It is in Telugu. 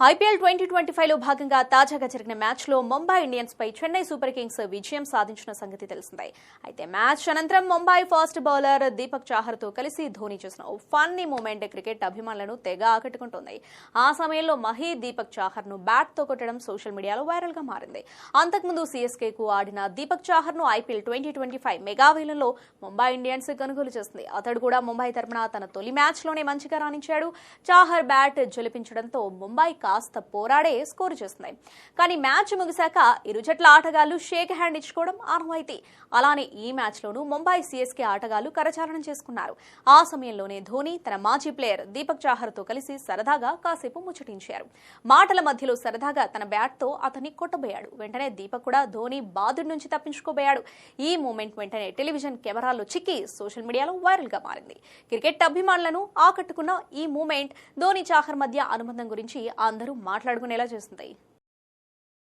ఐపీఎల్ ట్వంటీ ట్వంటీ ఫైవ్లో భాగంగా తాజాగా జరిగిన మ్యాచ్లో ముంబై ఇండియన్స్ పై చెన్నై సూపర్ కింగ్స్ విజయం సాధించిన సంగతి తెలిసిందే. అయితే మ్యాచ్ అనంతరం ముంబై ఫాస్ట్ బౌలర్ దీపక్ చాహర్తో కలిసి ధోని చేసిన ఓ ఫన్నీ మూమెంట్ క్రికెట్ అభిమానులను తెగ ఆకట్టుకుంటోంది. ఆ సమయంలో మహీ దీపక్ చాహర్ను బ్యాట్తో కొట్టడం సోషల్ మీడియాలో వైరల్గా మారింది. అంతకుముందు సీఎస్కే కు ఆడిన దీపక్ చాహర్ను ఐపీఎల్ ట్వంటీ ట్వంటీ ఫైవ్ మెగావేలంలో ముంబై ఇండియన్స్ కొనుగోలు చేసింది. అతడు కూడా ముంబై తరపున తన తొలి మ్యాచ్లోనే మంచిగా రాణించాడు. చాహర్ బ్యాట్ జలిపించడంతో ముంబై కాస్త పోరాడే స్కోరు చేస్తున్నాయి కానీ మ్యాచ్ ముగిశాక ఇరు జట్ల ఆటగాళ్ళు షేక్ హ్యాండ్ ఇచ్చుకోవడం ఆనవాయితీ. అలానే ఈ మ్యాచ్ లోనూ ముంబై సిఎస్కే ఆటగాళ్ళు కరచాలనం చేసుకున్నారు. ఆ సమయంలోనే ధోని తన మాజీ ప్లేయర్ దీపక్ చాహర్తో కలిసి సరదాగా కాసేపు ముచ్చటించారు. మాటల మధ్యలో సరదాగా తన బ్యాట్తో అతన్ని కొట్టబోయాడు. వెంటనే దీపక్ కూడా ధోని బాధుడి నుంచి తప్పించుకోబోయాడు. ఈ మూమెంట్ వెంటనే టెలివిజన్ కెమెరాలో చిక్కి సోషల్ మీడియాలో వైరల్గా మారింది. క్రికెట్ అభిమానులను ఆకట్టుకున్న ఈ మూమెంట్ ధోని చాహర్ మధ్య అనుబంధం గురించి అందరూ మాట్లాడుకునేలా చేస్తుంది